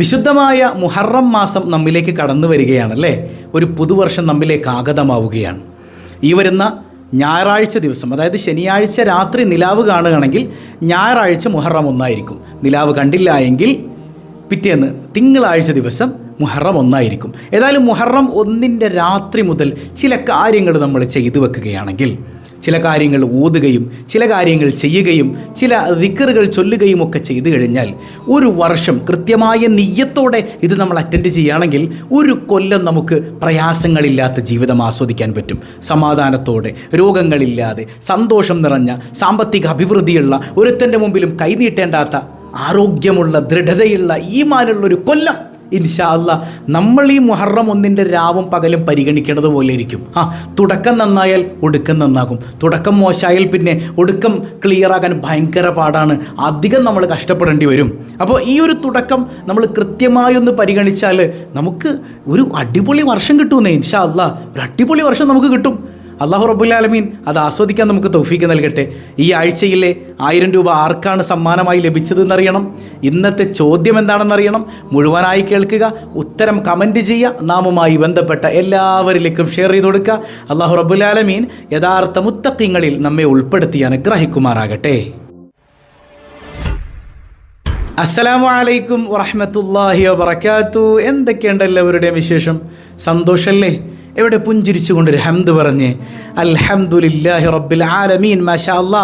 വിശുദ്ധമായ മുഹറം മാസം നമ്മിലേക്ക് കടന്നു വരികയാണല്ലേ? ഒരു പുതുവർഷം നമ്മിലേക്ക് ആഗതമാവുകയാണ്. ഈ വരുന്ന ഞായറാഴ്ച ദിവസം അതായത് ശനിയാഴ്ച രാത്രി നിലാവ് കാണുകയാണെങ്കിൽ ഞായറാഴ്ച മുഹറം ഒന്നായിരിക്കും. നിലാവ് കണ്ടില്ല എങ്കിൽ പിറ്റേന്ന് തിങ്കളാഴ്ച ദിവസം മുഹറം ഒന്നായിരിക്കും. ഏതായാലും മുഹറം ഒന്നിന്റെ രാത്രി മുതൽ ചില കാര്യങ്ങൾ നമ്മൾ ചെയ്തു വെക്കുകയാണെങ്കിൽ ചില കാര്യങ്ങൾ ഓതുകയും ചില കാര്യങ്ങൾ ചെയ്യുകയും ചില വിക്കറുകൾ ചൊല്ലുകയും ഒക്കെ ചെയ്തു കഴിഞ്ഞാൽ ഒരു വർഷം കൃത്യമായ നെയ്യത്തോടെ ഇത് നമ്മൾ അറ്റൻഡ് ചെയ്യുകയാണെങ്കിൽ ഒരു കൊല്ലം നമുക്ക് പ്രയാസങ്ങളില്ലാത്ത ജീവിതം ആസ്വദിക്കാൻ പറ്റും. സമാധാനത്തോടെ രോഗങ്ങളില്ലാതെ സന്തോഷം നിറഞ്ഞ സാമ്പത്തിക അഭിവൃദ്ധിയുള്ള ഒരുത്തന്റെ മുമ്പിലും കൈനീട്ടേണ്ടാത്ത ആരോഗ്യമുള്ള ദൃഢതയുള്ള ഈമാനുള്ള ഒരു കൊല്ലം ഇൻഷാ അല്ല നമ്മൾ ഈ മുഹറം ഒന്നിന്റെ രാവും പകലും പരിഗണിക്കേണ്ടത് പോലെ ഇരിക്കും. ആ തുടക്കം നന്നായാൽ ഒടുക്കം നന്നാകും. തുടക്കം മോശമായാൽ പിന്നെ ഒടുക്കം ക്ലിയർ ആകാൻ ഭയങ്കര പാടാണ്. അധികം നമ്മൾ കഷ്ടപ്പെടേണ്ടി വരും. അപ്പോൾ ഈ ഒരു തുടക്കം നമ്മൾ കൃത്യമായി ഒന്ന് പരിഗണിച്ചാൽ നമുക്ക് ഒരു അടിപൊളി വർഷം കിട്ടുമെന്നേ ഇൻഷാ അല്ല. ഒരു അടിപൊളി വർഷം നമുക്ക് കിട്ടും. അള്ളാഹു റബുല്ലാലമീൻ അത് ആസ്വദിക്കാൻ നമുക്ക് തൗഫീക്ക് നൽകട്ടെ. ഈ ആഴ്ചയിലെ ആയിരം രൂപ ആർക്കാണ് സമ്മാനമായി ലഭിച്ചതെന്നറിയണം? ഇന്നത്തെ ചോദ്യം എന്താണെന്നറിയണം? മുഴുവനായി കേൾക്കുക ഉത്തരം കമന്റ് ചെയ്യുക നാമുമായി ബന്ധപ്പെട്ട എല്ലാവരിലേക്കും ഷെയർ ചെയ്ത് കൊടുക്കുക. അള്ളാഹു റബുല്ലാലമീൻ യഥാർത്ഥ മുത്തക്കിങ്ങളിൽ നമ്മെ ഉൾപ്പെടുത്തി അനുഗ്രഹിക്കുമാറാകട്ടെ. അസ്സലാമു അലൈക്കും വറഹമത്തല്ലാഹി വബർക്കാത്തു എന്തൊക്കെയുണ്ട് എല്ലാവരുടെയും വിശേഷം? സന്തോഷല്ലേ? എവിടെ പുഞ്ചിരിച്ചുകൊണ്ട് ഒരു ഹംദ് പറഞ്ഞ് അൽഹംദുലില്ലാഹി റബ്ബിൽ ആലമീൻ മാഷാ അല്ലാ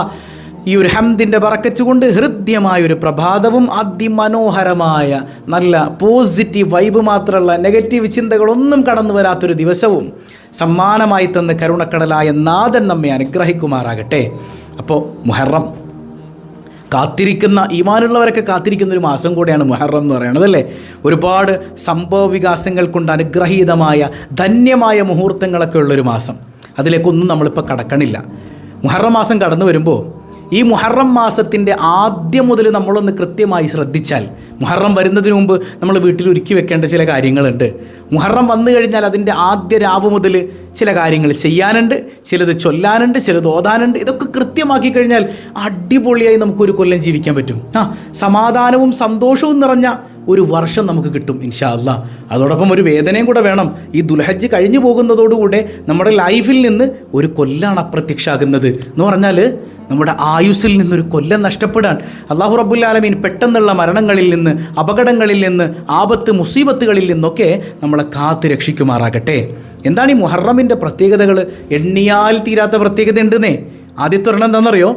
ഈ ഒരു ഹംദിന്റെ പറക്കച്ചുകൊണ്ട് ഹൃദ്യമായ ഒരു പ്രഭാതവും അതിമനോഹരമായ നല്ല പോസിറ്റീവ് വൈബ് മാത്രമല്ല നെഗറ്റീവ് ചിന്തകളൊന്നും കടന്നു വരാത്തൊരു ദിവസവും സമ്മാനമായി തന്ന് കരുണക്കടലായ നാഥൻ നമ്മെ അനുഗ്രഹിക്കുമാറാകട്ടെ. അപ്പോൾ മുഹറം കാത്തിരിക്കുന്ന ഈമാനുള്ളവരൊക്കെ കാത്തിരിക്കുന്ന ഒരു മാസം കൂടെയാണ് മുഹറം എന്ന് പറയുന്നത് അല്ലേ? ഒരുപാട് സംഭവ വികാസങ്ങൾ കൊണ്ട് അനുഗ്രഹീതമായ ധന്യമായ മുഹൂർത്തങ്ങളൊക്കെ ഉള്ളൊരു മാസം. അതിലേക്കൊന്നും നമ്മളിപ്പോൾ കടക്കണില്ല. മുഹറം മാസം കടന്നു വരുമ്പോൾ ഈ മുഹറം മാസത്തിന്റെ ആദ്യം മുതൽ നമ്മളൊന്ന് കൃത്യമായി ശ്രദ്ധിച്ചാൽ മുഹറം വരുന്നതിന് മുമ്പ് നമ്മൾ വീട്ടിൽ ഒരുക്കി വെക്കേണ്ട ചില കാര്യങ്ങളുണ്ട്. മുഹറം വന്നു കഴിഞ്ഞാൽ അതിന്റെ ആദ്യ രാവ് മുതൽ ചില കാര്യങ്ങൾ ചെയ്യാനുണ്ട് ചിലത് ചൊല്ലാനുണ്ട് ചിലത് ഓതാനുണ്ട്. ഇതൊക്കെ കൃത്യമാക്കി കഴിഞ്ഞാൽ അടിപൊളിയായി നമുക്കൊരു കൊല്ലം ജീവിക്കാൻ പറ്റും. ആ സമാധാനവും സന്തോഷവും നിറഞ്ഞ ഒരു വർഷം നമുക്ക് കിട്ടും ഇൻഷാ അല്ല. അതോടൊപ്പം ഒരു വേദനയും കൂടെ വേണം. ഈ ദുൽഹജ്ജ് കഴിഞ്ഞു പോകുന്നതോടുകൂടെ നമ്മുടെ ലൈഫിൽ നിന്ന് ഒരു കൊല്ലാണ് അപ്രത്യക്ഷമാകുന്നത് എന്ന് പറഞ്ഞാൽ നമ്മുടെ ആയുസ്സിൽ നിന്നൊരു കൊല്ലം നഷ്ടപ്പെടാൻ അള്ളാഹു റബ്ബുല്ലാലമീൻ പെട്ടെന്നുള്ള മരണങ്ങളിൽ നിന്ന് അപകടങ്ങളിൽ നിന്ന് ആപത്ത് മുസീബത്തുകളിൽ നിന്നൊക്കെ നമ്മളെ കാത്ത് രക്ഷിക്കുമാറാകട്ടെ. എന്താണ് ഈ മുഹറമിന്റെ പ്രത്യേകതകൾ എണ്ണിയാൽ തീരാത്ത പ്രത്യേകത ഉണ്ടെന്നേ. ആദ്യത്തെ ഒരെണ്ണം എന്താണെന്നറിയോ?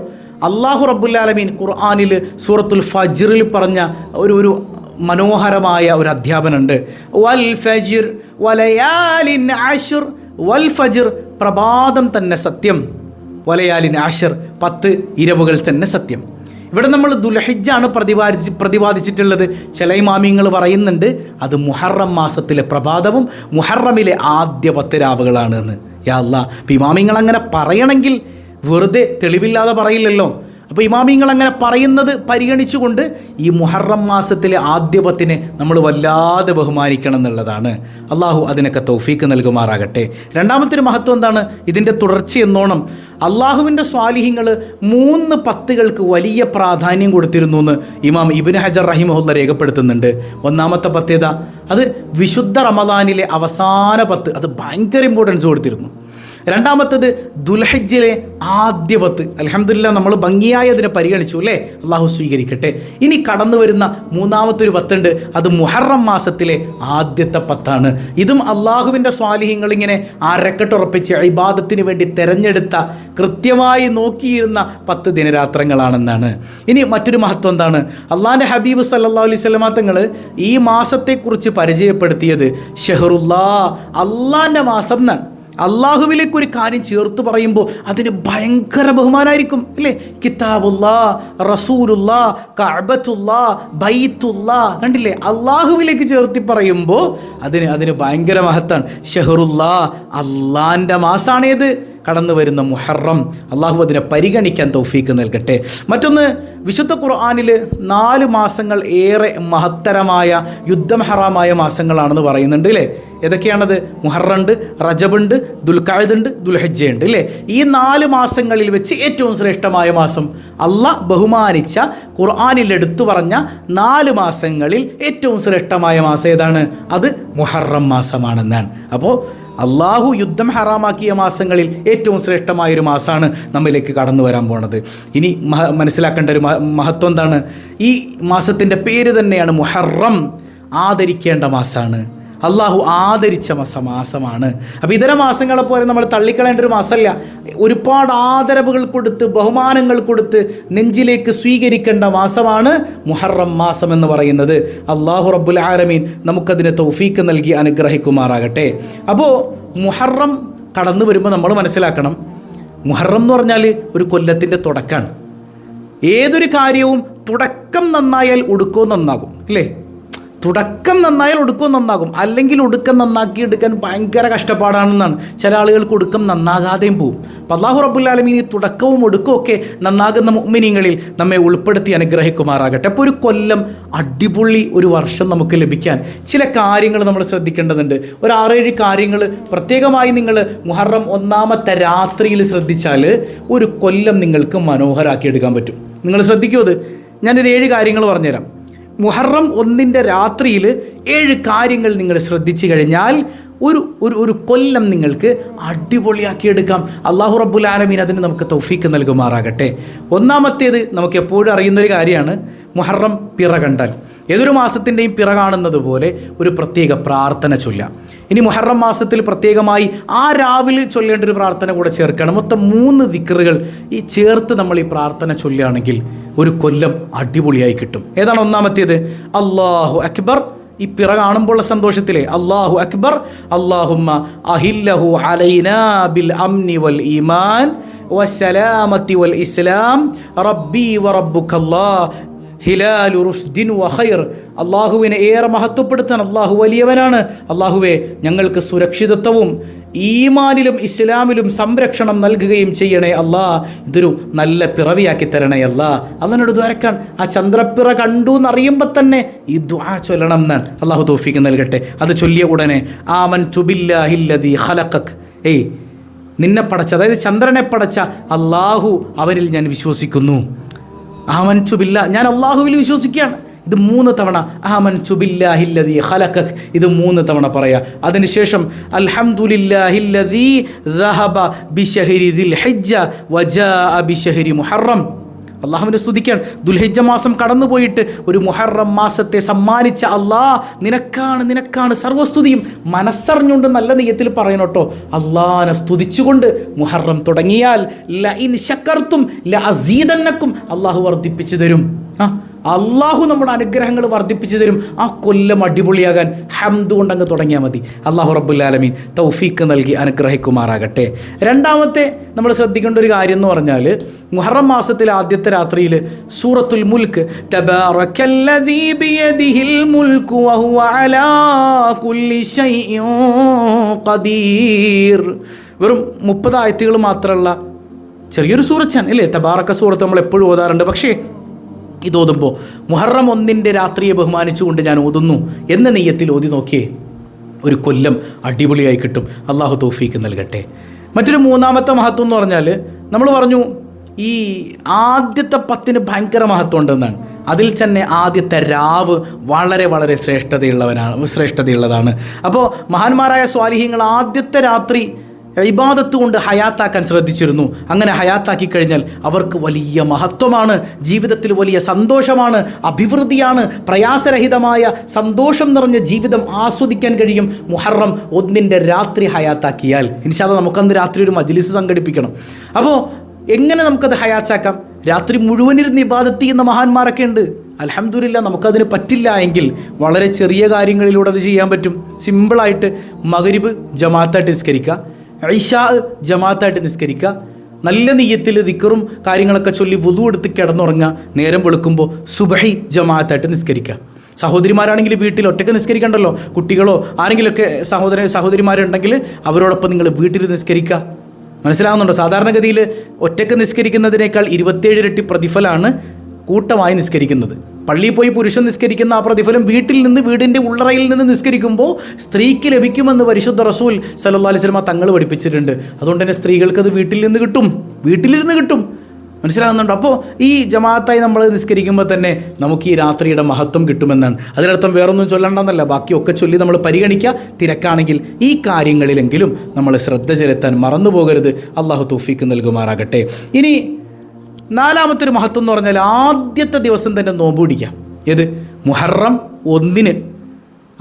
അള്ളാഹു റബ്ബുല്ലാലമീൻ ഖുർആാനിൽ സൂറത്തുൽ ഫജിറിൽ പറഞ്ഞ ഒരു ഒരു മനോഹരമായ ഒരു അധ്യാപനമുണ്ട്. വൽ ഫജിർ വലയാലിൻ ആഷുർ വൽ ഫജിർ പ്രഭാതം തന്നെ സത്യം വലയാലിൻ ആഷർ പത്ത് ഇരവുകൾ തന്നെ സത്യം. ഇവിടെ നമ്മൾ ദുൽഹിജാണ് പ്രതിപാദിച്ച് പ്രതിപാദിച്ചിട്ടുള്ളത്. ചില ഇമാമിങ്ങൾ പറയുന്നുണ്ട് അത് മുഹറം മാസത്തിലെ പ്രഭാതവും മുഹറമിലെ ആദ്യ പത്ത് രാവുകളാണ് എന്ന്. യാ അല്ലാ അപ്പം ഇമാമിങ്ങൾ അങ്ങനെ പറയണമെങ്കിൽ വെറുതെ തെളിവില്ലാതെ പറയില്ലല്ലോ. അപ്പോൾ ഇമാമിങ്ങൾ അങ്ങനെ പറയുന്നത് പരിഗണിച്ചുകൊണ്ട് ഈ മുഹറം മാസത്തിലെ ആദ്യ പത്തിനെ നമ്മൾ വല്ലാതെ ബഹുമാനിക്കണം എന്നുള്ളതാണ്. അള്ളാഹു അതിനൊക്കെ തൗഫീക്ക് നൽകുമാറാകട്ടെ. രണ്ടാമത്തെ മഹത്വം എന്താണ്? ഇതിന്റെ തുടർച്ച എന്നോണം അള്ളാഹുവിന്റെ സ്വാലിഹ്യങ്ങൾ മൂന്ന് പത്തുകൾക്ക് വലിയ പ്രാധാന്യം കൊടുത്തിരുന്നു എന്ന് ഇമാം ഇബിൻ ഹജർ റഹിമഹുല്ല രേഖപ്പെടുത്തുന്നുണ്ട്. ഒന്നാമത്തെ പത്തേത അത് വിശുദ്ധ റമദാനിലെ അവസാന പത്ത് അത് ഭയങ്കര ഇമ്പോർട്ടൻസ് കൊടുത്തിരുന്നു. രണ്ടാമത്തത് ദുൽഹജ്ജിലെ ആദ്യ പത്ത് അലഹമില്ല നമ്മൾ ഭംഗിയായി അതിനെ പരിഗണിച്ചു അല്ലേ? അള്ളാഹു സ്വീകരിക്കട്ടെ. ഇനി കടന്നു വരുന്ന മൂന്നാമത്തെ ഒരു പത്തുണ്ട് അത് മുഹറം മാസത്തിലെ ആദ്യത്തെ പത്താണ്. ഇതും അള്ളാഹുവിന്റെ സ്വാലിഹ്യങ്ങൾ ഇങ്ങനെ അരക്കെട്ടുറപ്പിച്ച് ഇബാദത്തിന് വേണ്ടി തിരഞ്ഞെടുത്ത കൃത്യമായി നോക്കിയിരുന്ന പത്ത് ദിനരാത്രങ്ങളാണെന്നാണ്. ഇനി മറ്റൊരു മഹത്വം എന്താണ്? അള്ളാഹിന്റെ ഹബീബ് സല്ലാ അലൈഹി സ്വലമാ തങ്ങൾ ഈ മാസത്തെക്കുറിച്ച് പരിചയപ്പെടുത്തിയത് ഷെഹറുല്ലാ അള്ളാഹിന്റെ മാസം എന്നാണ്. അള്ളാഹുവിലേക്ക് ഒരു കാര്യം ചേർത്ത് പറയുമ്പോൾ അതിന് ഭയങ്കര ബഹുമാനായിരിക്കും അല്ലേ കിതാബുല്ലാ റസൂലുല്ലാ കഅബത്തുല്ലാ ബൈത്തുല്ലാ കണ്ടില്ലേ? അള്ളാഹുവിലേക്ക് ചേർത്തി പറയുമ്പോൾ അതിന് അതിന് ഭയങ്കര മഹത്താണ്. ഷെഹറുല്ലാ അള്ളാന്റെ മാസാണേത്. കടന്നു വരുന്ന മുഹറം അള്ളാഹു അതിനെ പരിഗണിക്കാൻ തൗഫീക്ക് നൽകട്ടെ. മറ്റൊന്ന് വിശുദ്ധ ഖുർആാനിൽ നാല് മാസങ്ങൾ ഏറെ മഹത്തരമായ യുദ്ധമഹറാമായ മാസങ്ങളാണെന്ന് പറയുന്നുണ്ട് അല്ലേ ഏതൊക്കെയാണത്? മുഹറുണ്ട് റജബുണ്ട് ദുൽഖായുദുണ്ട് ദുൽഹജ്ജയുണ്ട് അല്ലേ ഈ നാല് മാസങ്ങളിൽ വെച്ച് ഏറ്റവും ശ്രേഷ്ഠമായ മാസം അല്ല ബഹുമാനിച്ച ഖുർആാനിൽ എടുത്തു പറഞ്ഞ നാല് മാസങ്ങളിൽ ഏറ്റവും ശ്രേഷ്ഠമായ മാസം ഏതാണ്? അത് മുഹറം മാസമാണെന്നാണ്. അപ്പോൾ അള്ളാഹു യുദ്ധം ഹറാമാക്കിയ മാസങ്ങളിൽ ഏറ്റവും ശ്രേഷ്ഠമായ ഒരു മാസമാണ് നമ്മിലേക്ക് കടന്നു വരാൻ പോണത്. ഇനി മനസ്സിലാക്കേണ്ട ഒരു മഹത്വം എന്താണ്? ഈ മാസത്തിന്റെ പേര് തന്നെയാണ് മുഹറം. ആദരിക്കേണ്ട മാസമാണ് അള്ളാഹു ആദരിച്ച മാസ മാസമാണ്. അപ്പോൾ ഇതര മാസങ്ങളെ പോലെ നമ്മൾ തള്ളിക്കളയേണ്ട ഒരു മാസമല്ല. ഒരുപാട് ആദരവുകൾ കൊടുത്ത് ബഹുമാനങ്ങൾ കൊടുത്ത് നെഞ്ചിലേക്ക് സ്വീകരിക്കേണ്ട മാസമാണ് മുഹറം മാസം എന്ന് പറയുന്നത്. അള്ളാഹു റബ്ബുൽ ആലമീൻ നമുക്കതിന് തൗഫീക്ക് നൽകി അനുഗ്രഹിക്കുമാറാകട്ടെ. അപ്പോൾ മുഹറം കടന്നു വരുമ്പോൾ നമ്മൾ മനസ്സിലാക്കണം. മുഹറം എന്ന് പറഞ്ഞാൽ ഒരു കൊല്ലത്തിന്റെ തുടക്കമാണ് ഏതൊരു കാര്യവും തുടക്കം നന്നായാൽ ഒടുക്കവും നന്നാകും അല്ലേ? തുടക്കം നന്നായാൽ ഒടുക്കം നന്നാകും. അല്ലെങ്കിൽ ഒടുക്കം നന്നാക്കി എടുക്കാൻ ഭയങ്കര കഷ്ടപ്പാടാണെന്നാണ്. ചില ആളുകൾക്ക് ഒടുക്കം നന്നാകാതെയും പോവും. അപ്പം അള്ളാഹു റബുല്ലാലമീൻ ഈ തുടക്കവും ഒടുക്കവും ഒക്കെ നന്നാകുന്ന മുഅ്മിനീങ്ങളിൽ നമ്മെ ഉൾപ്പെടുത്തി അനുഗ്രഹിക്കുമാറാകട്ടെ. അപ്പോൾ ഒരു കൊല്ലം അടിപൊളി ഒരു വർഷം നമുക്ക് ലഭിക്കാൻ ചില കാര്യങ്ങൾ നമ്മൾ ശ്രദ്ധിക്കേണ്ടതുണ്ട്. ഒരു ആറേഴ് കാര്യങ്ങൾ പ്രത്യേകമായി നിങ്ങൾ മുഹറം ഒന്നാമത്തെ രാത്രിയിൽ ശ്രദ്ധിച്ചാൽ ഒരു കൊല്ലം നിങ്ങൾക്ക് മനോഹരാക്കി എടുക്കാൻ പറ്റും. നിങ്ങൾ ശ്രദ്ധിക്കൂ അത്. ഞാനൊരു ഏഴ് കാര്യങ്ങൾ പറഞ്ഞുതരാം. മുഹറം ഒന്നിന്റെ രാത്രിയിൽ ഏഴ് കാര്യങ്ങൾ നിങ്ങൾ ശ്രദ്ധിച്ചു കഴിഞ്ഞാൽ ഒരു ഒരു ഒരു കൊല്ലം നിങ്ങൾക്ക് അടിപൊളിയാക്കിയെടുക്കാം. അള്ളാഹു റബ്ബുൽ ആലമീൻ അതിന് നമുക്ക് തൗഫീക്ക് നൽകുമാറാകട്ടെ. ഒന്നാമത്തേത് നമുക്ക് എപ്പോഴും അറിയുന്നൊരു കാര്യമാണ് മുഹറം പിറ കണ്ടാൽ. ഏതൊരു മാസത്തിന്റെയും പിറ കാണുന്നത് പോലെ ഒരു പ്രത്യേക പ്രാർത്ഥന ചൊല്ലാം ഇനി മുഹറം മാസത്തിൽ പ്രത്യേകമായി ആ രാവിലെ ചൊല്ലേണ്ട ഒരു പ്രാർത്ഥന കൂടെ ചേർക്കണം മൊത്തം മൂന്ന് ദിക്കറുകൾ ഈ ചേർത്ത് നമ്മൾ ഈ പ്രാർത്ഥന ചൊല്ലുകയാണെങ്കിൽ ഒരു കൊല്ലം അടിപൊളിയായി കിട്ടും. ഏതാണ് ഒന്നാമത്തേത്? അള്ളാഹു അക്ബർ. ഈ പിറ കാണുമ്പോഴുള്ള സന്തോഷത്തിലെ അള്ളാഹു അക്ബർ അള്ളാഹുമ്മ അഹില്ലഹു അലൈനാ ബിൽ അംനി വൽ ഈമാൻ വസലാമത്തി വൽ ഇസ്ലാം. റബ്ബി വറബ്ബുക്കല്ലാ ഹിലാലു റുഷ്ദിൻ വഖൈർ അള്ളാഹുവിനെ ഏറെ മഹത്വപ്പെടുത്താൻ അള്ളാഹു വലിയവനാണ്. അള്ളാഹുവെ ഞങ്ങൾക്ക് സുരക്ഷിതത്വവും ഈമാനിലും ഇസ്ലാമിലും സംരക്ഷണം നൽകുകയും ചെയ്യണേ അല്ലാ. ഇതൊരു നല്ല പിറവിയാക്കി തരണേ അല്ലാ. അതിനോട് ദ്വാരക്കാൻ ആ ചന്ദ്രപ്പിറ കണ്ടു എന്നറിയുമ്പോൾ തന്നെ ഈ ദ്വാ ചൊല്ലണം എന്നാണ്. അള്ളാഹു തോഫിക്ക് നൽകട്ടെ. അത് ചൊല്ലിയ ഉടനെ ആമൻ ചുബില്ലാഹില്ലതി ഖലഖക്. ഏയ് നിന്നെ പടച്ച അതായത് ചന്ദ്രനെ പടച്ച അള്ളാഹു അവരിൽ ഞാൻ വിശ്വസിക്കുന്നു. ആമൻ ചുബില്ല ഞാൻ അള്ളാഹുവിൽ വിശ്വസിക്കുകയാണ്. ഇത് മൂന്ന് തവണ അഹമൻ ചുബില്ലാഹില്ലതി ഖലഖക്. ഇത് മൂന്ന് തവണ പറയാ. അതിനുശേഷം അൽഹംദുലില്ലാഹില്ലതി ബിശഹരി മുഹറം. അള്ളാഹുവിനെ സ്തുതിക്കാൻ. ദുൽഹിജ്ജ മാസം കടന്നുപോയിട്ട് ഒരു മുഹറം മാസത്തെ സമ്മാനിച്ച അള്ളാ നിനക്കാണ് നിനക്കാണ് സർവസ്തുതിയും. മനസ്സറിഞ്ഞുകൊണ്ട് നല്ല നെയ്യത്തിൽ പറയണോട്ടോ അള്ളാഹിനെ സ്തുതിച്ചുകൊണ്ട് മുഹറം തുടങ്ങിയാൽ ല ഇൻ ശക്കർത്തും ല അസീതന്നക്കും അള്ളാഹു വർദ്ധിപ്പിച്ചു തരും. ആ അള്ളാഹു നമ്മുടെ അനുഗ്രഹങ്ങൾ വർദ്ധിപ്പിച്ചു തരും. ആ കൊല്ലം അടിപൊളിയാകാൻ ഹംദ് കൊണ്ട് അങ്ങ് തുടങ്ങിയാൽ മതി. അള്ളാഹു റബ്ബുല്ലാലമീൻ തൗഫീക്ക് നൽകി അനുഗ്രഹിക്കുമാറാകട്ടെ. രണ്ടാമത്തെ നമ്മൾ ശ്രദ്ധിക്കേണ്ട ഒരു കാര്യം എന്ന് പറഞ്ഞാൽ മുഹറം മാസത്തിലെ ആദ്യത്തെ രാത്രിയിൽ സൂറത്തുൽ മുൽക്ക് വെറും മുപ്പത് ആയത്തുകൾ മാത്രമുള്ള ചെറിയൊരു സൂറച്ചാണ് അല്ലേ? തബാറക്ക സൂറത്ത് നമ്മൾ എപ്പോഴും ഓതാറുണ്ട്. പക്ഷേ ഇത് ഓതുമ്പോൾ മുഹറം ഒന്നിന്റെ രാത്രിയെ ബഹുമാനിച്ചുകൊണ്ട് ഞാൻ ഓതുന്നു എന്ന നെയ്യത്തിൽ ഓതി നോക്കിയേ ഒരു കൊല്ലം അടിപൊളിയായി കിട്ടും. അള്ളാഹു തോഫീക്ക് നൽകട്ടെ. മറ്റൊരു മൂന്നാമത്തെ മഹത്വം എന്ന് പറഞ്ഞാൽ നമ്മൾ പറഞ്ഞു ഈ ആദ്യത്തെ പത്തിന് ഭയങ്കര മഹത്വം ഉണ്ടെന്നാണ്. അതിൽ തന്നെ ആദ്യത്തെ രാവ് വളരെ വളരെ ശ്രേഷ്ഠതയുള്ളവനാണ് ശ്രേഷ്ഠതയുള്ളതാണ്. അപ്പോൾ മഹാന്മാരായ സ്വാലിഹ്യങ്ങൾ ആദ്യത്തെ രാത്രി ഇബാദത്ത് കൊണ്ട് ഹയാത്താക്കാൻ ശ്രദ്ധിച്ചിരുന്നു. അങ്ങനെ ഹയാത്താക്കി കഴിഞ്ഞാൽ അവർക്ക് വലിയ മഹത്വമാണ്. ജീവിതത്തിൽ വലിയ സന്തോഷമാണ്. അഭിവൃദ്ധിയാണ്. പ്രയാസരഹിതമായ സന്തോഷം നിറഞ്ഞ ജീവിതം ആസ്വദിക്കാൻ കഴിയും. മുഹറം ഒന്നിന്റെ രാത്രി ഹയാത്താക്കിയാൽ. ഇനിശാദ നമുക്കന്ന് രാത്രി ഒരു മജ്ലിസ് സംഘടിപ്പിക്കണം. അപ്പോൾ എങ്ങനെ നമുക്കത് ഹയാത്താക്കാം? രാത്രി മുഴുവൻ ഇരുന്ന് ഇബാദത്ത് ചെയ്യുന്ന മഹാന്മാരൊക്കെ ഉണ്ട്. അലഹമില്ല നമുക്കതിന് പറ്റില്ല എങ്കിൽ വളരെ ചെറിയ കാര്യങ്ങളിലൂടെ അത് ചെയ്യാൻ പറ്റും. സിമ്പിളായിട്ട് മകരിബ് ജമാഅത്തായിട്ട് നിസ്കരിക്കുക. ഐഷാ ജമാഅത്തായിട്ട് നിസ്കരിക്കുക. നല്ല നെയ്യത്തിൽ ദിക്കറും കാര്യങ്ങളൊക്കെ ചൊല്ലി വുതു എടുത്ത് കിടന്നുറങ്ങുക. നേരം വെളുക്കുമ്പോൾ സുബഹി ജമാഅത്തായിട്ട് നിസ്കരിക്കുക. സഹോദരിമാരാണെങ്കിൽ വീട്ടിൽ ഒറ്റയ്ക്ക് നിസ്കരിക്കണ്ടല്ലോ? കുട്ടികളോ ആരെങ്കിലുമൊക്കെ സഹോദര സഹോദരിമാരുണ്ടെങ്കിൽ അവരോടൊപ്പം നിങ്ങൾ വീട്ടിൽ നിസ്കരിക്കുക. മനസ്സിലാവുന്നുണ്ടോ? സാധാരണഗതിയിൽ ഒറ്റയ്ക്ക് നിസ്കരിക്കുന്നതിനേക്കാൾ ഇരുപത്തേഴ് ഇരട്ടി പ്രതിഫലമാണ് കൂട്ടമായി നിസ്കരിക്കുന്നത്. പള്ളിയിൽ പോയി പുരുഷൻ നിസ്കരിക്കുന്ന ആ പ്രതിഫലം വീട്ടിൽ നിന്ന് വീടിന്റെ ഉള്ളറയിൽ നിന്ന് നിസ്കരിക്കുമ്പോൾ സ്ത്രീക്ക് ലഭിക്കുമെന്ന് പരിശുദ്ധ റസൂൽ സല്ലല്ലാഹു അലൈഹി വസല്ലമ തങ്ങൾ പഠിപ്പിച്ചിട്ടുണ്ട്. അതുകൊണ്ട് തന്നെ സ്ത്രീകൾക്കത് വീട്ടിൽ നിന്ന് കിട്ടും. വീട്ടിലിരുന്ന് കിട്ടും. മനസ്സിലാകുന്നുണ്ട്? അപ്പോൾ ഈ ജമാഅത്തായി നമ്മൾ നിസ്കരിക്കുമ്പോൾ തന്നെ നമുക്ക് ഈ രാത്രിയുടെ മഹത്വം കിട്ടുമെന്നാണ്. അതിനർത്ഥം വേറൊന്നും ചൊല്ലണ്ടെന്നല്ല. ബാക്കിയൊക്കെ ചൊല്ലി നമ്മൾ പരിഗണിക്കുക. തിരക്കാണെങ്കിൽ ഈ കാര്യങ്ങളിലെങ്കിലും നമ്മൾ ശ്രദ്ധ ചെലുത്താൻ മറന്നു പോകരുത് അള്ളാഹു തൂഫിക്ക് നൽകുമാറാകട്ടെ. ഇനി നാലാമത്തെ ഒരു മഹത്വം എന്ന് പറഞ്ഞാൽ ആദ്യത്തെ ദിവസം തന്നെ നോമ്പ് പിടിക്കാം ഏത്? മുഹറം ഒന്നിന്.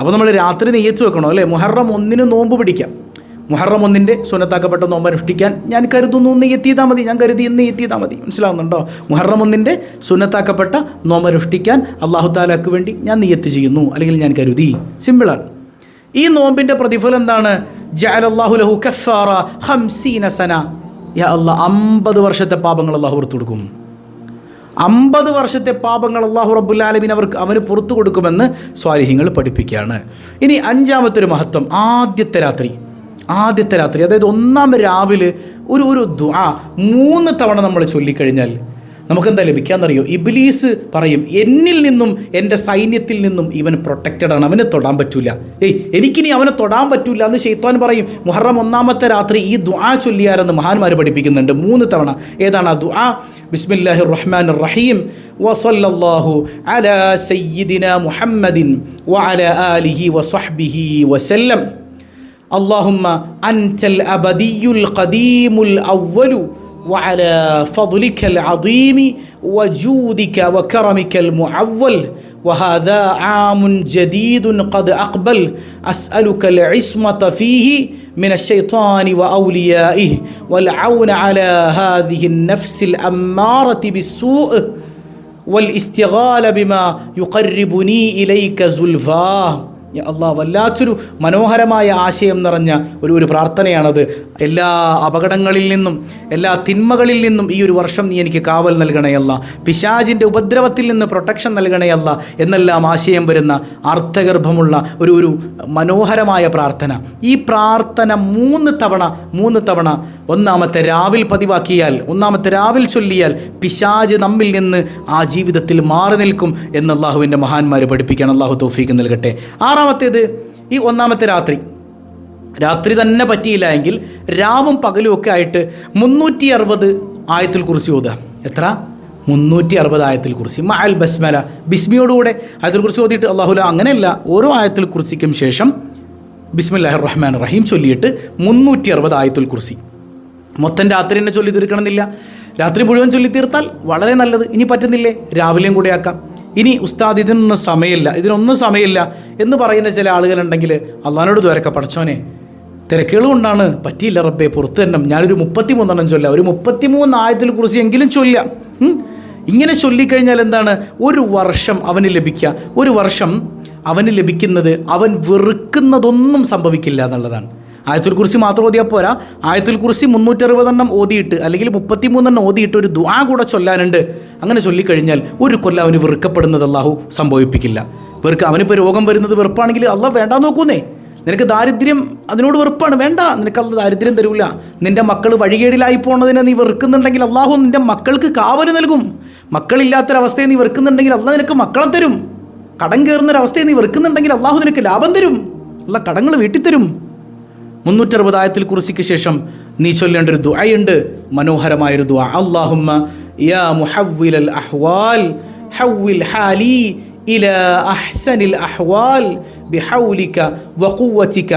അപ്പോൾ നമ്മൾ രാത്രി നെയ്യച്ച് വെക്കണോ? അല്ലേ? മുഹറം ഒന്നിന് നോമ്പ് പിടിക്കാം മുഹറം ഒന്നിന്റെ സുനത്താക്കപ്പെട്ട നോമ്പ് അനുഷ്ഠിക്കാൻ ഞാൻ കരുതുന്നു ഇന്ന് എത്തിയതാൽ മതി. ഞാൻ കരുതി എന്ന് എത്തിയതാൽ മതി. മനസ്സിലാവുന്നുണ്ടോ? മുഹറം ഒന്നിന്റെ സുന്നത്താക്കപ്പെട്ട നോമ്പ് അനുഷ്ഠിക്കാൻ അള്ളാഹു താലാക്ക് വേണ്ടി ഞാൻ നിയത്ത് ചെയ്യുന്നു. അല്ലെങ്കിൽ ഞാൻ കരുതി. സിമ്പിളാണ് ഈ നോമ്പിന്റെ പ്രതിഫലം എന്താണ്? ജഅലല്ലാഹു ലഹു കഫാറ ഹംസീന സന. യാ അള്ളാഹ് അമ്പത് വർഷത്തെ പാപങ്ങൾ അള്ളാഹു പുറത്തു കൊടുക്കും. അമ്പത് വർഷത്തെ പാപങ്ങൾ അള്ളാഹു റബ്ബുല്ലാലമീൻ അവർക്ക് അവന് പുറത്തു കൊടുക്കുമെന്ന് സ്വാരിഹ്യങ്ങൾ പഠിപ്പിക്കുകയാണ്. ഇനി അഞ്ചാമത്തെ ഒരു മഹത്വം ആദ്യത്തെ രാത്രി. ആദ്യത്തെ രാത്രി അതായത് ഒന്നാം രാവിലെ ഒരു ഒരു ദ്വാ മൂന്ന് തവണ നമ്മൾ ചൊല്ലിക്കഴിഞ്ഞാൽ നമുക്കെന്താ ലഭിക്കാന്നറിയോ ഇബിലീസ് പറയും എന്നിൽ നിന്നും എൻ്റെ സൈന്യത്തിൽ നിന്നും ഇവൻ പ്രൊട്ടക്റ്റഡ് ആണ് അവനെ തൊടാൻ പറ്റൂല ഏയ് എനിക്കിനി അവനെ തൊടാൻ പറ്റൂല എന്ന് ഷെയ്ത്താൻ പറയും മുഹറം ഒന്നാമത്തെ രാത്രി ഈ ദുആ ചൊല്ലിയാരെന്ന് മഹാന്മാർ പഠിപ്പിക്കുന്നുണ്ട് മൂന്ന് തവണ ഏതാണ് ആ ദുആ ബിസ്മില്ലാഹി റഹ്മാൻ റഹീം വസല്ലല്ലാഹു അലാ സയ്യിദിന മുഹമ്മദിൻ വഅല ആലിഹി വസഹ്ബിഹി വസല്ലം اللهم أنت الأبدي القديم الأول وعلى فضلك العظيم وجودك وكرمك المعول وهذا عام جديد قد أقبل. أسألك العصمة فيه من الشيطان وأوليائه والعون على هذه النفس الأمارة بالسوء والاستغال بما يقربني إليك زلفاه അള്ളാഹ് വല്ലാത്തൊരു മനോഹരമായ ആശയം നിറഞ്ഞ ഒരു ഒരു പ്രാർത്ഥനയാണത്. എല്ലാ അപകടങ്ങളിൽ നിന്നും എല്ലാ തിന്മകളിൽ നിന്നും ഈ ഒരു വർഷം നീ എനിക്ക് കാവൽ നൽകണയല്ല പിശാജിന്റെ ഉപദ്രവത്തിൽ നിന്ന് പ്രൊട്ടക്ഷൻ നൽകണയല്ല എന്നെല്ലാം ആശയം വരുന്ന അർത്ഥഗർഭമുള്ള ഒരു ഒരു മനോഹരമായ പ്രാർത്ഥന. ഈ പ്രാർത്ഥന മൂന്ന് തവണ മൂന്ന് തവണ ഒന്നാമത്തെ രാവിൽ പതിവാക്കിയാൽ ഒന്നാമത്തെ രാവിൽ ചൊല്ലിയാൽ പിശാജ് നമ്മിൽ നിന്ന് ആ ജീവിതത്തിൽ മാറി നിൽക്കും എന്ന് അള്ളാഹുവിന്റെ മഹാന്മാർ പഠിപ്പിക്കാൻ അള്ളാഹു തോഫീക്ക് നൽകട്ടെ. ആറാമത്തേത് ഈ ഒന്നാമത്തെ രാത്രി. രാത്രി തന്നെ പറ്റിയില്ല എങ്കിൽ രാവും പകലും ഒക്കെ ആയിട്ട് മുന്നൂറ്റി അറുപത് ആയത്തിൽ കുറിച്ച് ഓതുക. എത്ര? മുന്നൂറ്റി അറുപത് ആയത്തിൽ കുറിച്ച് മഅൽ ബസ്മല. ബിസ്മിയോടുകൂടെ ആയത്തിൽ കുറിച്ച് ഓതിയിട്ട് അള്ളാഹുല അങ്ങനെയല്ല ഓരോ ആയത്തിൽ കുറിച്ചിക്കും ശേഷം ബിസ്മില്ലാഹിർ റഹ്മാൻ റഹീം ചൊല്ലിയിട്ട് മുന്നൂറ്റി അറുപത് ആയത്തിൽ കുറിച്ച് മൊത്തം രാത്രി തന്നെ ചൊല്ലി തീർക്കണമെന്നില്ല രാത്രി മുഴുവൻ ചൊല്ലി തീർത്താൽ വളരെ നല്ലത്. ഇനി പറ്റുന്നില്ലേ? രാവിലെയും കൂടെ ആക്കാം. ഇനി ഉസ്താദ് ഇതിനൊന്നും സമയമില്ല ഇതിനൊന്നും സമയമില്ല എന്ന് പറയുന്ന ചില ആളുകളുണ്ടെങ്കിൽ അള്ളഹാനോട് ദ്വരക്ക പഠിച്ചോനെ. തിരക്കുകൾ കൊണ്ടാണ് പറ്റിയില്ല റബ്ബെ പുറത്ത് തന്നെ. ഞാനൊരു മുപ്പത്തി മൂന്നെണ്ണം ചൊല്ലാം ഒരു മുപ്പത്തി മൂന്ന് ആയത്തിൽ കുറിച്ച് എങ്കിലും ചൊല്ലാം ഇങ്ങനെ ചൊല്ലിക്കഴിഞ്ഞാൽ എന്താണ്? ഒരു വർഷം അവന് ലഭിക്കുക. ഒരു വർഷം അവന് ലഭിക്കുന്നത് അവൻ വെറുക്കുന്നതൊന്നും സംഭവിക്കില്ല എന്നുള്ളതാണ്. ആയത്തുൽ കുറിച്ച് മാത്രം ഓതിയാൽ പോരാ. ആയത്തുൽ കുറിച്ച് മുന്നൂറ്ററുപതെണ്ണം ഓതിയിട്ട് അല്ലെങ്കിൽ മുപ്പത്തിമൂന്നെണ്ണം ഓതിയിട്ട് ഒരു ദ്വാ കൂടെ ചൊല്ലാനുണ്ട്. അങ്ങനെ ചൊല്ലിക്കഴിഞ്ഞാൽ ഒരു കൊല്ലം അവന് വെറുക്കപ്പെടുന്നത് അള്ളാഹു സംഭവിപ്പിക്കില്ല. വെറുക്ക അവനിപ്പോൾ രോഗം വരുന്നത് വെറുപ്പാണെങ്കിൽ അള്ളാഹ് വേണ്ടാന്ന് നോക്കൂന്നേ. നിനക്ക് ദാരിദ്ര്യം അതിനോട് വെറുപ്പാണ്. വേണ്ട. നിനക്ക് അത് ദാരിദ്ര്യം തരൂല. നിന്റെ മക്കൾ വഴികേടിലായി പോണതിനെ നീ വെറുക്കുന്നുണ്ടെങ്കിൽ അള്ളാഹു നിന്റെ മക്കൾക്ക് കാവൽ നൽകും. മക്കളില്ലാത്തൊരവസ്ഥയെ നീ വെറുക്കുന്നുണ്ടെങ്കിൽ അള്ളാഹ് നിനക്ക് മക്കളെ തരും. കടം കയറുന്നൊരവസ്ഥയെ നീ വെറുക്കുന്നുണ്ടെങ്കിൽ അള്ളാഹു നിനക്ക് ലാഭം തരും. അല്ല കടങ്ങൾ വീട്ടിൽ തരും മുന്നൂറ്ററുപത് ആയത്തിൽ കുറിസിക്ക് ശേഷം നീ ചൊല്ലേണ്ട ഒരു ദുആയുണ്ട്. മനോഹരമായൊരു ദുആ. അല്ലാഹുമ്മ യാ മുഹവ്വിൽ അഹ്വാൽ ഹവ്വിൽ ഹാലി ഇല അഹ്സനിൽ അഹ്വാൽ ബിഹൗലിക വഖുവതിക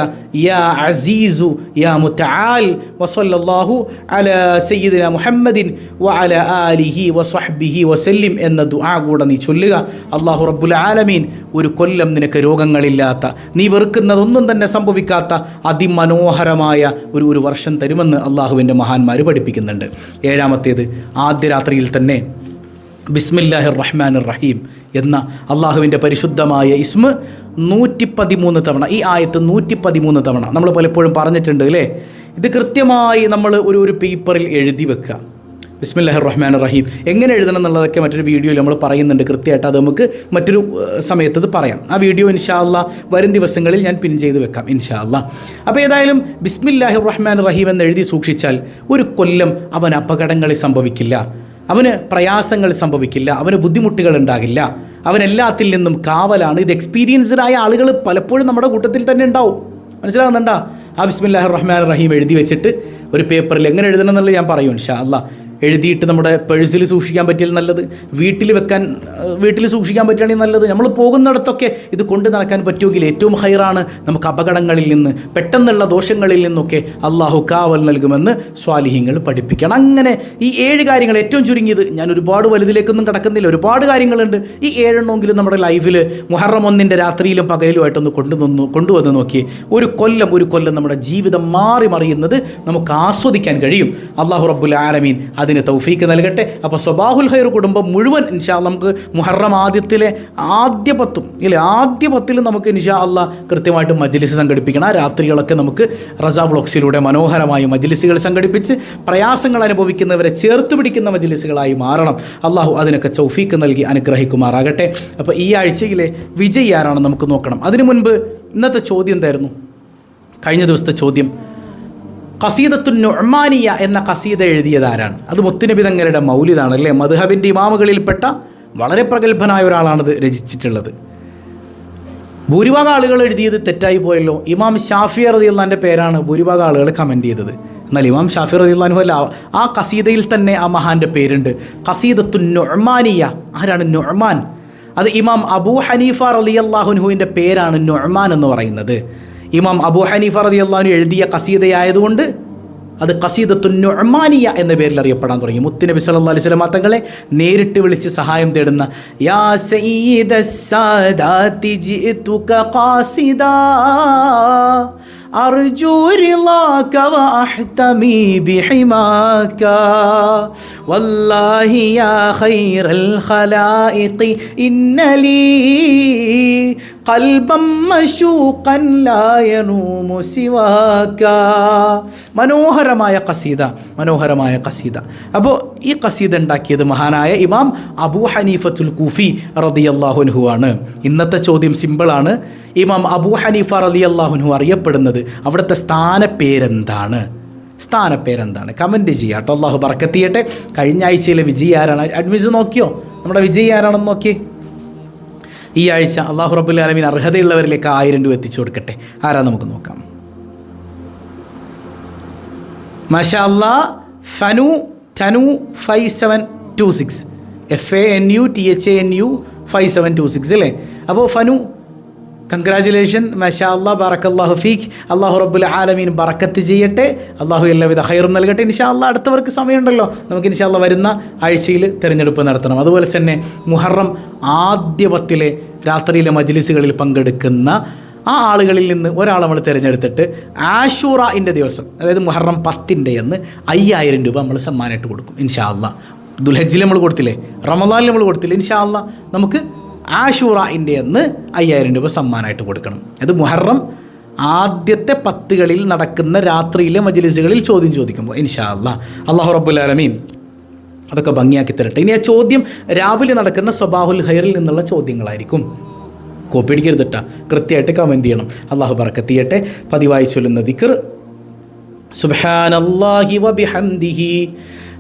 യാ അസീസു യാ മുതആൽ വസല്ലല്ലാഹു അലാ സയ്യിദിന മുഹമ്മദിൻ വഅല ആലിഹി വസ്വഹ്ബിഹി വസല്ലിം എന്ന ദുആ കൂടെ നീ ചൊല്ലുക. അള്ളാഹു റബ്ബുൽ ആലമീൻ ഒരു കൊല്ലം നിനക്ക് രോഗങ്ങളില്ലാത്ത നീ വെറുക്കുന്നതൊന്നും തന്നെ സംഭവിക്കാത്ത അതിമനോഹരമായ ഒരു ഒരു വർഷം തരുമെന്ന് അള്ളാഹുവിന്റെ മഹാന്മാർ പഠിപ്പിക്കുന്നുണ്ട്. ഏഴാമത്തേത് ആദ്യരാത്രിയിൽ തന്നെ ബിസ്മില്ലാഹിർ റഹ്മാൻ റഹീം എന്ന അള്ളാഹുവിന്റെ പരിശുദ്ധമായ ഇസ്മ നൂറ്റി പതിമൂന്ന് തവണ ഈ ആയത്ത് നൂറ്റി പതിമൂന്ന് തവണ നമ്മൾ പലപ്പോഴും പറഞ്ഞിട്ടുണ്ട് അല്ലേ? ഇത് കൃത്യമായി നമ്മൾ ഒരു ഒരു പേപ്പറിൽ എഴുതി വെക്കുക. ബിസ്മില്ലാഹിർ റഹ്മാൻ റഹീം എങ്ങനെ എഴുതണം എന്നുള്ളതൊക്കെ മറ്റൊരു വീഡിയോയിൽ നമ്മൾ പറയുന്നുണ്ട്. കൃത്യമായിട്ട് അത് നമുക്ക് മറ്റൊരു സമയത്ത് അത് പറയാം. ആ വീഡിയോ ഇൻഷാല്ല വരും ദിവസങ്ങളിൽ ഞാൻ പിൻ ചെയ്ത് വെക്കാം ഇൻഷാല്ല അപ്പോൾ ഏതായാലും ബിസ്മില്ലാഹിർ റഹ്മാൻ റഹീം എന്ന് എഴുതി സൂക്ഷിച്ചാൽ ഒരു കൊല്ലം അവൻ അപകടങ്ങളിൽ സംഭവിക്കില്ല. അവന് പ്രയാസങ്ങൾ സംഭവിക്കില്ല അവന് ബുദ്ധിമുട്ടുകൾ ഉണ്ടാകില്ല. അവനെല്ലാത്തിൽ നിന്നും കാവലാണ്. ഇത് എക്സ്പീരിയൻസ്ഡ് ആയ ആളുകൾ പലപ്പോഴും നമ്മുടെ കൂട്ടത്തിൽ തന്നെ ഉണ്ടാവും. മനസ്സിലാകുന്നുണ്ടോ? ആ ബിസ്മില്ലാഹ് റഹ്മാൻ റഹീം എഴുതി വെച്ചിട്ട് ഒരു പേപ്പറിൽ എങ്ങനെ എഴുതണം എന്നുള്ളത് ഞാൻ പറയും ഇൻഷാ അല്ലാ എഴുതിയിട്ട് നമ്മുടെ പേഴ്സിൽ സൂക്ഷിക്കാൻ പറ്റിയാൽ നല്ലത് വീട്ടിൽ വെക്കാൻ വീട്ടിൽ സൂക്ഷിക്കാൻ പറ്റുകയാണെങ്കിൽ നല്ലത്. നമ്മൾ പോകുന്നിടത്തൊക്കെ ഇത് കൊണ്ട് നടക്കാൻ പറ്റുമെങ്കിൽ ഏറ്റവും ഹൈറാണ് നമുക്ക് അപകടങ്ങളിൽ നിന്ന് പെട്ടെന്നുള്ള ദോഷങ്ങളിൽ നിന്നൊക്കെ അള്ളാഹു കാവൽ നൽകുമെന്ന് സ്വാലിഹ്യങ്ങൾ പഠിപ്പിക്കണം. അങ്ങനെ ഈ ഏഴ് കാര്യങ്ങൾ ഏറ്റവും ചുരുങ്ങിയത് ഞാൻ ഒരുപാട് വലുതിലേക്കൊന്നും കിടക്കുന്നില്ല ഒരുപാട് കാര്യങ്ങളുണ്ട്. ഈ ഏഴെണ്ണമെങ്കിലും നമ്മുടെ ലൈഫിൽ മുഹറം ഒന്നിന്റെ രാത്രിയിലും പകലിലുമായിട്ടൊന്ന് കൊണ്ടുവന്നു കൊണ്ടുവന്ന് നോക്കി. ഒരു കൊല്ലം ഒരു കൊല്ലം നമ്മുടെ ജീവിതം മാറി മറിയുന്നത് നമുക്ക് ആസ്വദിക്കാൻ കഴിയും. അള്ളാഹു റബ്ബുൽ ആലമീൻ അതിന് തൗഫീക്ക് നൽകട്ടെ. അപ്പോൾ സ്വബാഹുൽ ഹൈർ കുടുംബം മുഴുവൻ ഇൻഷാ നമുക്ക് മുഹറം ആദ്യത്തിലെ ആദ്യ പത്തും ഇല്ല ആദ്യ പത്തിൽ നമുക്ക് ഇൻഷാ അല്ല കൃത്യമായിട്ട് മജ്ലിസ് സംഘടിപ്പിക്കണം. ആ രാത്രികളൊക്കെ നമുക്ക് റസാ ബ്ലോക്സിലൂടെ മനോഹരമായി മജ്ലിസുകൾ സംഘടിപ്പിച്ച് പ്രയാസങ്ങൾ അനുഭവിക്കുന്നവരെ ചേർത്ത് പിടിക്കുന്ന മജ്ലിസുകളായി മാറണം. അള്ളാഹു അതിനൊക്കെ ചൗഫീക്ക് നൽകി അനുഗ്രഹിക്കുമാറാകട്ടെ. അപ്പോൾ ഈ ആഴ്ചയിലെ വിജയി ആരാണെന്ന് നമുക്ക് നോക്കണം. അതിനു മുൻപ് ഇന്നത്തെ ചോദ്യം എന്തായിരുന്നു? കഴിഞ്ഞ ദിവസത്തെ ചോദ്യം ഖസീദത്തു നൊഹ്മാനിയ എന്ന ഖസീദ എഴുതിയത് ആരാണ്? അത് മുത്തുനബി തങ്ങളുടെ മൗലിദാണ് അല്ലേ മധുഹബിന്റെ ഇമാമുകളിൽപ്പെട്ട വളരെ പ്രഗത്ഭനായ ഒരാളാണത് രചിച്ചിട്ടുള്ളത്. ഭൂരിഭാഗം ആളുകൾ എഴുതിയത് തെറ്റായി പോയല്ലോ. ഇമാം ഷാഫി റതിയുള്ളാന്റെ പേരാണ് ഭൂരിഭാഗം ആളുകൾ കമന്റ് ചെയ്തത്. എന്നാൽ ഇമാം ഷാഫി റതിയുള്ളാൻ അല്ല ആ ഖസീദയിൽ തന്നെ ആ മഹാന്റെ പേരുണ്ട്. കസീദത്തു നൊഹ്മാനിയ ആരാണ് നൊഹ്മാൻ അത് ഇമാം അബൂ ഹനീഫ റലിയല്ലാഹുൻഹുവിന്റെ പേരാണ് നൊഹ്മാൻ എന്ന് പറയുന്നത്. ഇമാം അബൂ ഹനീഫ റളിയല്ലാഹു എഴുതിയ ഖസീദയായതുകൊണ്ട് അത് ഖസീദത്തു നുഅ്മാനിയ എന്ന പേരിൽ അറിയപ്പെടാൻ തുടങ്ങി മുത്തുനബി സല്ലല്ലാഹു അലൈഹി വസല്ലം തങ്ങളെ നേരിട്ട് വിളിച്ച് സഹായം തേടുന്ന യാ സയ്യിദ സാദാതി ജിഅതുക ഖാസിദാ أرجو رضاك وأحتمي بحماك വല്ലാഹി യാ ഖൈറൽ ഖലായിഖി ഇന്നലീ കൽബം മശൂഖൻ ലായനൂമു മനോഹരമായ കസീത മനോഹരമായ കസീത അപ്പോൾ ഈ കസീത ഉണ്ടാക്കിയത് മഹാനായ ഇമാം അബൂ ഹനീഫത്തുൽ കൂഫി റതി അള്ളാഹുൻഹു ആണ്. ഇന്നത്തെ ചോദ്യം സിമ്പിളാണ് ഇമാം അബൂ ഹനീഫ റതി അള്ളാഹുൻഹു അറിയപ്പെടുന്നത് അവിടുത്തെ സ്ഥാനപ്പേരെന്താണ്? സ്ഥാനപ്പേരെന്താണ്? കമന്റ് ചെയ്യുക കേട്ടോ അള്ളാഹു പറക്കത്തിയട്ടെ കഴിഞ്ഞ ആഴ്ചയിലെ വിജയി ആരാണ്? അഡ്മിഷൻ നോക്കിയോ? നമ്മുടെ വിജയി ആരാണെന്ന് നോക്കിയേ. ഈ ആഴ്ച അള്ളാഹു റബുൽ ആലമീൻ അർഹതയുള്ളവരിലേക്ക് ആയിരം രൂപ എത്തിച്ചു കൊടുക്കട്ടെ. ആരാ നമുക്ക് നോക്കാം? മാഷാ അല്ലാ Fanu Thanu five seven two six F A N U T H A N U five seven two six അല്ലേ? അപ്പോൾ ഫനു കൺഗ്രാജുലേഷൻ മാഷാ അല്ലാ ബറക്കല്ലാഹു ഫീഖ് അള്ളാഹു റബ്ബുൽ ആലമീൻ ബറക്കത്ത് ചെയ്യട്ടെ. അള്ളാഹു എല്ലാവിധ ഹൈറും നൽകട്ടെ. ഇൻഷാ അള്ളാഹ് അടുത്തവർക്ക് സമയമുണ്ടല്ലോ. നമുക്ക് ഇൻഷാ അള്ളാഹ് വരുന്ന ആഴ്ചയിൽ തിരഞ്ഞെടുപ്പ് നടത്തണം. അതുപോലെ തന്നെ മുഹറം ആദ്യ പത്തിലെ രാത്രിയിലെ മജ്ലിസുകളിൽ പങ്കെടുക്കുന്ന ആ ആളുകളിൽ നിന്ന് ഒരാൾ നമ്മൾ തിരഞ്ഞെടുത്തിട്ട് ആഷൂറയിന്റെ ദിവസം അതായത് മുഹറം പത്തിന്റെ അന്ന് അയ്യായിരം രൂപ നമ്മൾ സമ്മാനമായിട്ട് കൊടുക്കും ഇൻഷാ അള്ളാഹ് ദുൽഹജ്ജിൽ നമ്മൾ കൊടുത്തില്ലേ? റമദാനിൽ നമ്മൾ കൊടുത്തില്ലേ? ഇൻഷാ അള്ളാഹ് നമുക്ക് ആഷൂറയിന്റെ അന്ന് അയ്യായിരം രൂപ സമ്മാനമായിട്ട് കൊടുക്കണം. അത് മുഹറം ആദ്യത്തെ പത്തുകളിൽ നടക്കുന്ന രാത്രിയിലെ മജ്ലിസുകളിൽ ചോദ്യം ചോദിക്കുമ്പോൾ ഇൻഷാ അല്ലാ അള്ളാഹു റബുലാലമീൻ അതൊക്കെ ഭംഗിയാക്കി തരട്ടെ. ഇനി ആ ചോദ്യം രാവിലെ നടക്കുന്ന സ്വബാഹുൽ ഹൈറിൽ നിന്നുള്ള ചോദ്യങ്ങളായിരിക്കും. കോപ്പി അടിക്കരുത് കേട്ടോ കൃത്യമായിട്ട് കമന്റ് ചെയ്യണം. അള്ളാഹു പറക്കത്തിയട്ടെ പതിവായി ചൊല്ലുന്ന ദിക്കർ സുബ്ഹാനല്ലാഹി വബിഹംദിഹി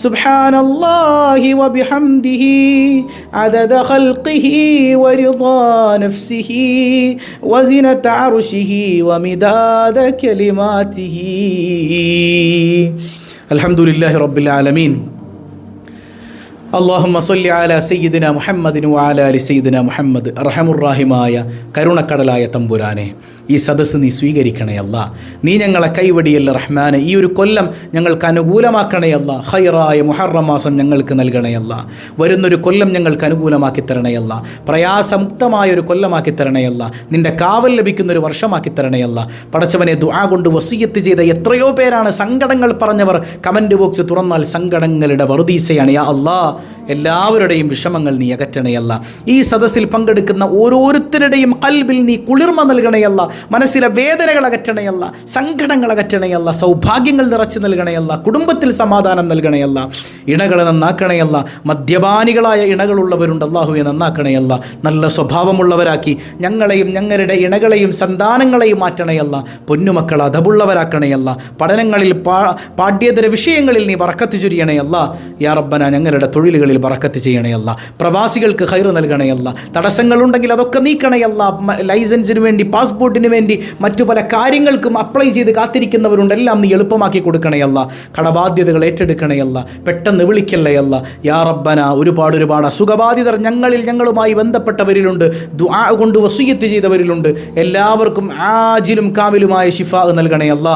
سبحان الله وبحمده عدد خلقه ورضا نفسه وزنة عرشه ومداد كلماته الحمد لله رب العالمين اللهم صل على سيدنا محمد وعلى آل سيدنا محمد റഹമുറാഹിമായ കരുണക്കടലായ തമ്പുരാനെ ഈ സദസ്സ് നീ സ്വീകരിക്കണേ അല്ല. നീ ഞങ്ങളെ കൈവടിയല്ല റഹ്മാനെ. ഈ ഒരു കൊല്ലം ഞങ്ങൾക്ക് അനുകൂലമാക്കണേ അല്ല. ഹൈറായ മുഹറം മാസം ഞങ്ങൾക്ക് നൽകണയല്ല വരുന്നൊരു കൊല്ലം ഞങ്ങൾക്ക് അനുകൂലമാക്കി തരണയല്ല പ്രയാസമുക്തമായ ഒരു കൊല്ലമാക്കി തരണയല്ല നിന്റെ കാവൽ ലഭിക്കുന്ന ഒരു വർഷമാക്കി തരണയല്ല പടച്ചവനെ ദുആ കൊണ്ട് വസീയത്ത് ചെയ്ത എത്രയോ പേരാണ് സങ്കടങ്ങൾ പറഞ്ഞവർ. കമന്റ് ബോക്സ് തുറന്നാൽ സങ്കടങ്ങളുടെ വറുദീസയാണ്. യാ അല്ലാ എല്ലാവരുടെയും വിഷമങ്ങൾ നീ അകറ്റണയല്ല ഈ സദസ്സിൽ പങ്കെടുക്കുന്ന ഓരോരുത്തരുടെയും കൽബിൽ നീ കുളിർമ നൽകണയല്ല മനസ്സിലെ വേദനകൾ അകറ്റണയല്ല സങ്കടങ്ങൾ അകറ്റണയല്ല സൗഭാഗ്യങ്ങൾ നിറച്ചു നൽകണയല്ല കുടുംബത്തിൽ സമാധാനം നൽകണയല്ല ഇണകളെ നന്നാക്കണയല്ല മദ്യപാനികളായ ഇണകളുള്ളവരുണ്ട് അള്ളാഹുവെ നന്നാക്കണയല്ല നല്ല സ്വഭാവമുള്ളവരാക്കി ഞങ്ങളെയും ഞങ്ങളുടെ ഇണകളെയും സന്താനങ്ങളെയും മാറ്റണയല്ല പൊന്നുമക്കൾ അതവുള്ളവരാക്കണയല്ല പഠനങ്ങളിൽ പാ പാഠ്യേതര വിഷയങ്ങളിൽ നീ വറക്കത്ത് ചൊരിയണയല്ല യാ റബ്ബന ഞങ്ങളുടെ തൊഴിലുകളിൽ വറക്കത്ത് ചെയ്യണയല്ല പ്രവാസികൾക്ക് ഹൈർ നൽകണയല്ല തടസ്സങ്ങളുണ്ടെങ്കിൽ അതൊക്കെ നീക്കണയല്ല ലൈസൻസിന് വേണ്ടി പാസ്പോർട്ടിന് വേണ്ടി മറ്റു പല കാര്യങ്ങൾക്കും അപ്ലൈ ചെയ്ത് കാത്തിരിക്കുന്നവരുണ്ട് എല്ലാം നീ എളുപ്പമാക്കി കൊടുക്കണയല്ല കടബാധ്യതകൾ ഏറ്റെടുക്കണയല്ല പെട്ടെന്ന് വിളിക്കല്ലയല്ല യാ റബ്ബന ഒരുപാട് ഒരുപാട് അസുഖബാധിതർ ഞങ്ങളിൽ ഞങ്ങളുമായി ബന്ധപ്പെട്ടവരിലുണ്ട്. ദുആ കൊണ്ട് വസൂയത്ത് ചെയ്തവരിലുണ്ട്. എല്ലാവർക്കും ആജിലും കാമിലുമായ ശിഫ നൽകണയല്ല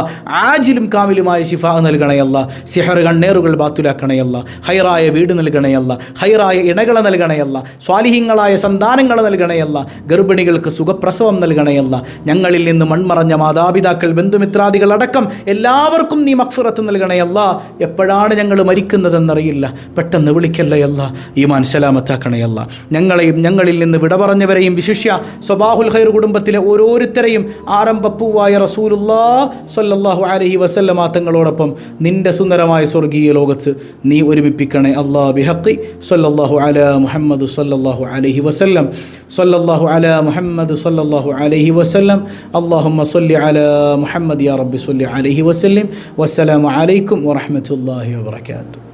ആജിലും കാമിലുമായ ശിഫ നൽകണയല്ല സിഹർ കണ്ണേറുകൾ ബാത്തുലാക്കണയല്ല ഹൈറായ വീട് നൽകണയല്ല ഹൈറായ ഇണകളെ നൽകണയല്ല സ്വാലിഹിങ്ങളായ സന്താനങ്ങളെ നൽകണയല്ല ഗർഭിണികൾക്ക് സുഖപ്രസവം നൽകണയല്ല ഞങ്ങളിൽ നിന്ന് മൺമറഞ്ഞ മാതാപിതാക്കൾ ബന്ധുമിത്രാദികൾ അടക്കം എല്ലാവർക്കും നീ മക്ഫിറത്ത് അല്ല. എപ്പോഴാണ് ഞങ്ങൾ മരിക്കുന്നതെന്നറിയില്ല. പെട്ടെന്ന് വിളിക്കല്ലേ വിളിക്കല്ലയല്ല ഈമാൻ സലാമത്താക്കണയല്ല ഞങ്ങളെയും ഞങ്ങളിൽ നിന്ന് വിട പറഞ്ഞവരെയും വിശിഷ്യ സ്വബാഹുൽ ഖൈർ കുടുംബത്തിലെ ഓരോരുത്തരെയും ആരംഭപ്പൂവായ റസൂലുല്ലാ സ്വല്ലല്ലാഹു അലഹി വസല്ലമ തങ്ങളോടൊപ്പം നിന്റെ സുന്ദരമായ സ്വർഗീയ ലോകത്ത് നീ ഒരുമിപ്പിക്കണേ അള്ളാ ബിഹഖി സ്വല്ലല്ലാഹു അല മുഹമ്മദ് സ്വല്ലല്ലാഹു അലഹി വസല്ലം. സ്വല്ലല്ലാഹു അല മുഹമ്മദ് സ്വല്ലല്ലാഹു അലഹി വസല്ലം. അല്ലാഹുമ്മ സൊല്ലി അല മുഹമ്മദ് യാ റബ്ബി സൊല്ലി അലഹി വസ്ലിം വസ്സലാമലൈക്കും അലൈക്കും വാത്തു